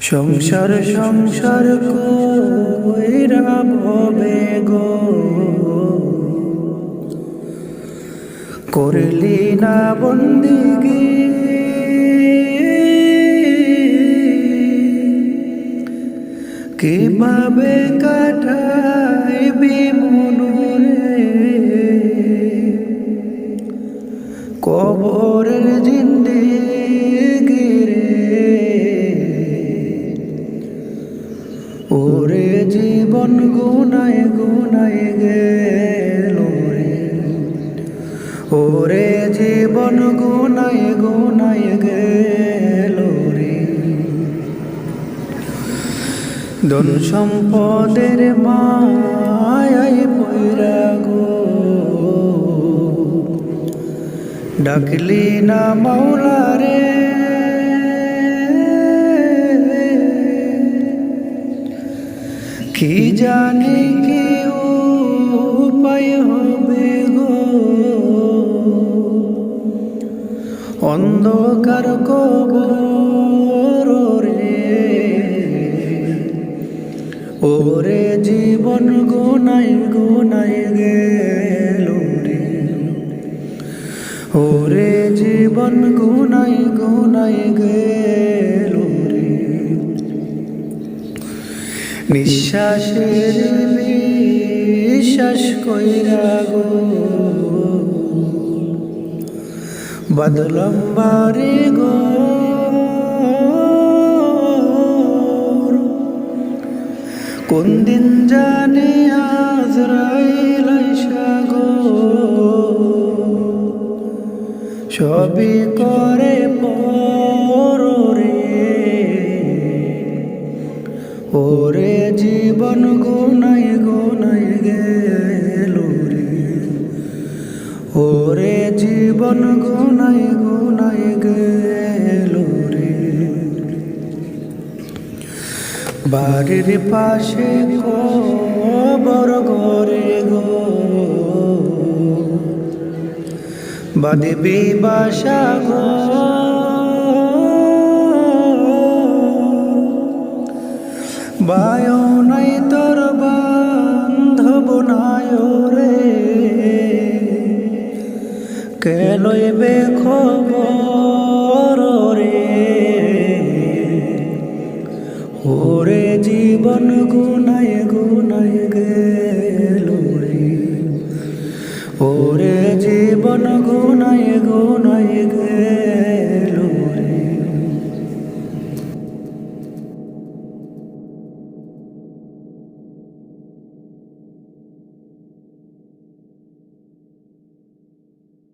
সংসার সংসার কইরা ভবে গো। করলি না বন্দিগি। কীভাবে কাটাইবি মনরে? কবরের জিন্দিগি গুনায় গুনায় গেল রে ওরে জীবন গুনায় গুনায় গেল রে ধন সম্পদের মায়াই পৈরা গো। ডাকলি না মাওলা রে কি জানি কি উপায় হবে গো? অন্ধকার কবর রে। ওরে জীবন গুনাই গুনাই গেল রে। ওরে জীবন গুনাই গুনাই গেল নিঃশ্বাসের বিশ্বাস কইরা গো। গো। কোন দিন জানে আজরাইল আইসা গো। সবই করে পর জীবন গুনাই গুনাই গেল রে। ওরে জীবন গুনাই গুনাই গেল রে। বাড়ির পাশে খবর ঘরে গো। বাদিবি বাসা গো। লইবে খবর রে। ওরে জীবন গুনায় গুনায় গেল ওরে জীবন গুনায় গুনায় গেল